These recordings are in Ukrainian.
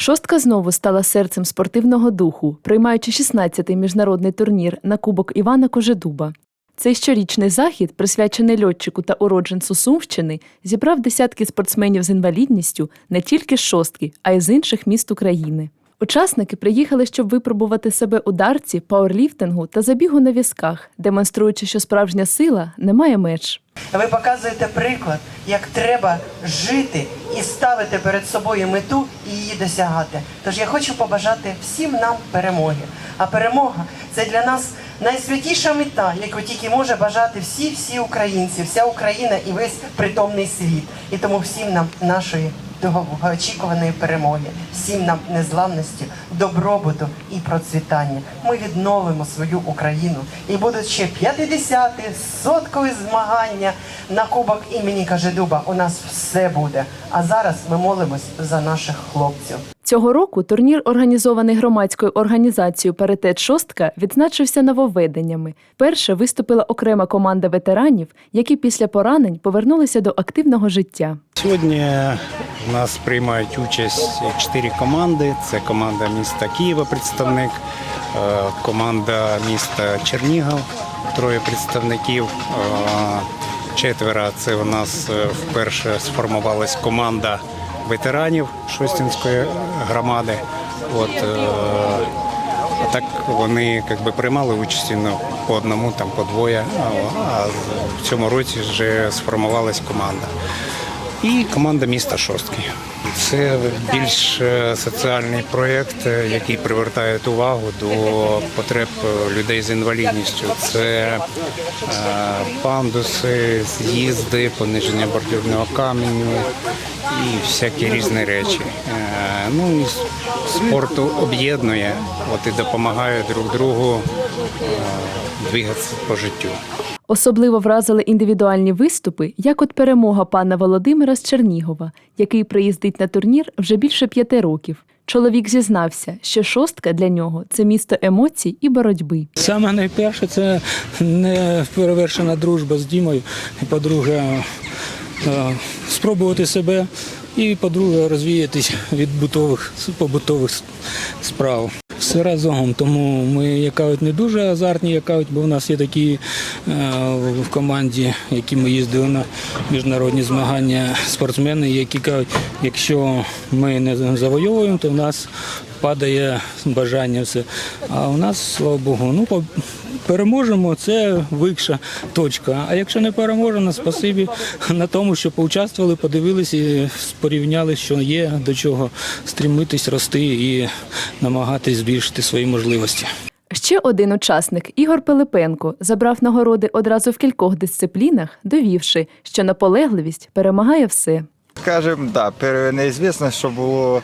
Шостка знову стала серцем спортивного духу, приймаючи 16-й міжнародний турнір на Кубок Івана Кожедуба. Цей щорічний захід, присвячений льотчику та уродженцю Сумщини, зібрав десятки спортсменів з інвалідністю не тільки з шостки, а й з інших міст України. Учасники приїхали, щоб випробувати себе у дарці, пауерліфтингу та забігу на візках, демонструючи, що справжня сила не має меж. Ви показуєте приклад, як треба жити і ставити перед собою мету і її досягати. Тож я хочу побажати всім нам перемоги. А перемога це для нас найсвятіша мета, яку тільки може бажати всі всі українці, вся Україна і весь притомний світ. І тому всім нам нашої довгоочікуваної перемоги, всім нам незламності, добробуту і процвітання. Ми відновимо свою Україну і будуть ще 50-ти соткові змагання на кубок імені Кажедуба. У нас все буде. А зараз ми молимось за наших хлопців. Цього року турнір, організований громадською організацією Паритет Шостка, відзначився нововведеннями. Перше виступила окрема команда ветеранів, які після поранень повернулися до активного життя. Сьогодні нас приймають участь чотири команди. Це команда міста Києва, представник, е, команда міста Чернігів, троє представників. е, Четверо це у нас е, вперше сформувалась команда ветеранів Шостінської громади. От, е, а так вони як би, приймали участь ну, по одному, там, по двоє. А, в цьому році вже сформувалась команда. І команда міста Шостки. Це більш е, соціальний проєкт, е, який привертає увагу до потреб людей з інвалідністю. Це пандуси, з'їзди, пониження бордюрного каменю і всякі різні речі. Е, Ну і спорт об'єднує, от і допомагає друг другу е, двигатися по життю. Особливо вразили індивідуальні виступи, як от перемога пана Володимира з Чернігова, який приїздить на турнір вже більше п'яти років. Чоловік зізнався, що шостка для нього це місто емоцій і боротьби. Саме найперше це не перевершена дружба з Дімою. І, по-друге, спробувати себе. І, по-друге, розвіятись від бутових побутових справ. Все разом, тому ми як не дуже азартні, як бо в нас є такі е, в команді, які ми їздили на міжнародні змагання, спортсмени, які кажуть, якщо ми не завойовуємо, то в нас падає бажання все. А у нас, слава Богу, ну переможемо, це вища точка. А якщо не переможемо, спасибі на тому, що поучаствували, подивилися і порівняли, що є до чого стрімитись, рости і намагатись збільшити свої можливості. Ще один учасник Ігор Пилипенко забрав нагороди одразу в кількох дисциплінах, довівши, що наполегливість перемагає все. Скажем, да, неізвісно, що було.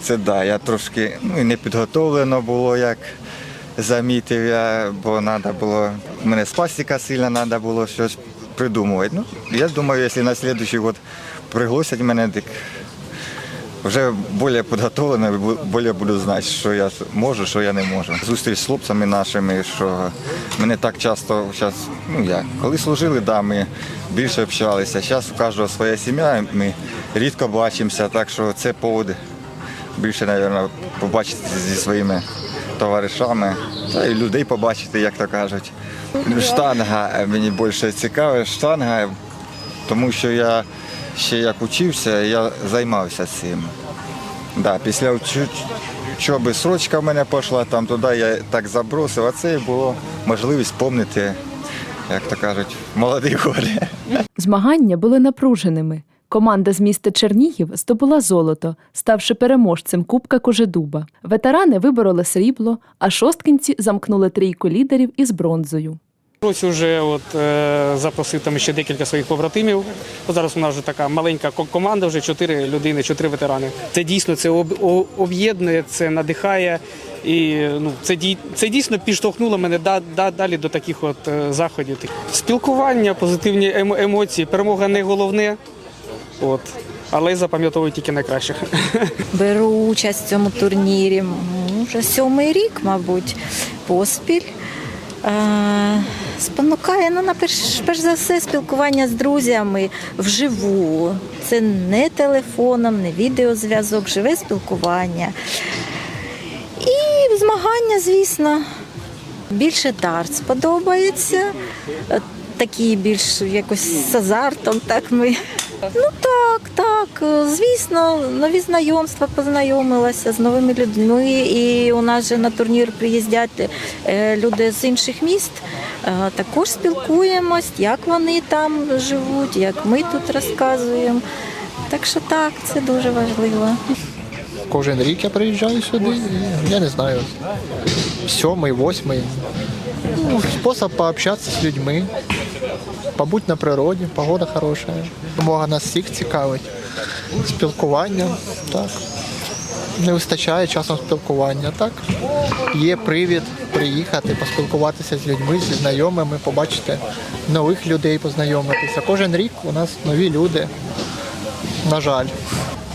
Це да, я трошки ну, і не підготовлено було, як замітив я, бо треба було. Мене спастика сильна, треба було щось придумувати. Ну, я думаю, якщо на наступний год пригласять мене, так вже більш підготовлено, більше буду знати, що я можу, що я не можу. Зустріч з хлопцями нашими, що мене так часто зараз, ну як, коли служили, да, ми більше общалися. Зараз у кожного своя сім'я, ми рідко бачимося, так що це повод більше, мабуть, побачити зі своїми товаришами та й людей побачити, як то кажуть. Штанга мені більше цікава, штанга, тому що я ще як учився, я займався цим. Да, після учоби срочка в мене пішла, там туди я так забросив, а це було можливість пам'ятати, як то кажуть, молоді годи. Змагання були напруженими. Команда з міста Чернігів здобула золото, ставши переможцем Кубка Кожедуба. Ветерани вибороли срібло, а шосткинці замкнули трійку лідерів із бронзою. Році вже от, е, запросив там ще декілька своїх побратимів. Зараз у нас вже така маленька команда, вже чотири людини, чотири ветерани. Це дійсно це об'єднує, це надихає. І ну, це, дій- це дійсно підштовхнуло мене да, да, далі до таких от е, заходів. Спілкування, позитивні емо- емоції, перемога не головне, от, але запам'ятовую тільки найкращих. Беру участь в цьому турнірі вже сьомий рік, мабуть, поспіль. Е, Спонукає ну, на перш, перш за все спілкування з друзями вживу. Це не телефоном, не відеозв'язок, живе спілкування. І змагання, звісно. Більше дартс подобається. Е, Такі більш якось з азартом, так ми. Ну так, так. Звісно, нові знайомства познайомилася з новими людьми. І у нас же на турнір приїздять е, люди з інших міст. Е, Також спілкуємось, як вони там живуть, як ми тут розказуємо. Так що так, це дуже важливо. Кожен рік я приїжджаю сюди, і, я не знаю, сьомий, восьмий. Ну, спосіб пообщатися з людьми, побути на природі, погода хороша. Мога нас всіх цікавить. Спілкування, так. Не вистачає часом спілкування. Так. Є привід приїхати, поспілкуватися з людьми, зі знайомими, побачити нових людей, познайомитися. Кожен рік у нас нові люди. На жаль.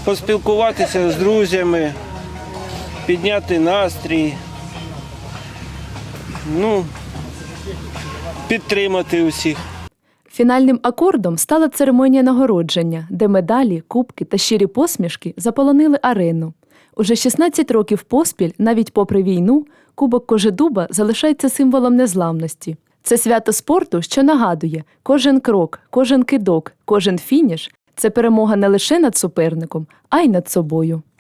поспілкуватися з друзями, підняти настрій, ну, підтримати усіх. Фінальним акордом стала церемонія нагородження, де медалі, кубки та щирі посмішки заполонили арену. Уже 16 років поспіль, навіть попри війну, Кубок Кожедуба залишається символом незламності. Це свято спорту, що нагадує, кожен крок, кожен кидок, кожен фініш це перемога не лише над суперником, а й над собою.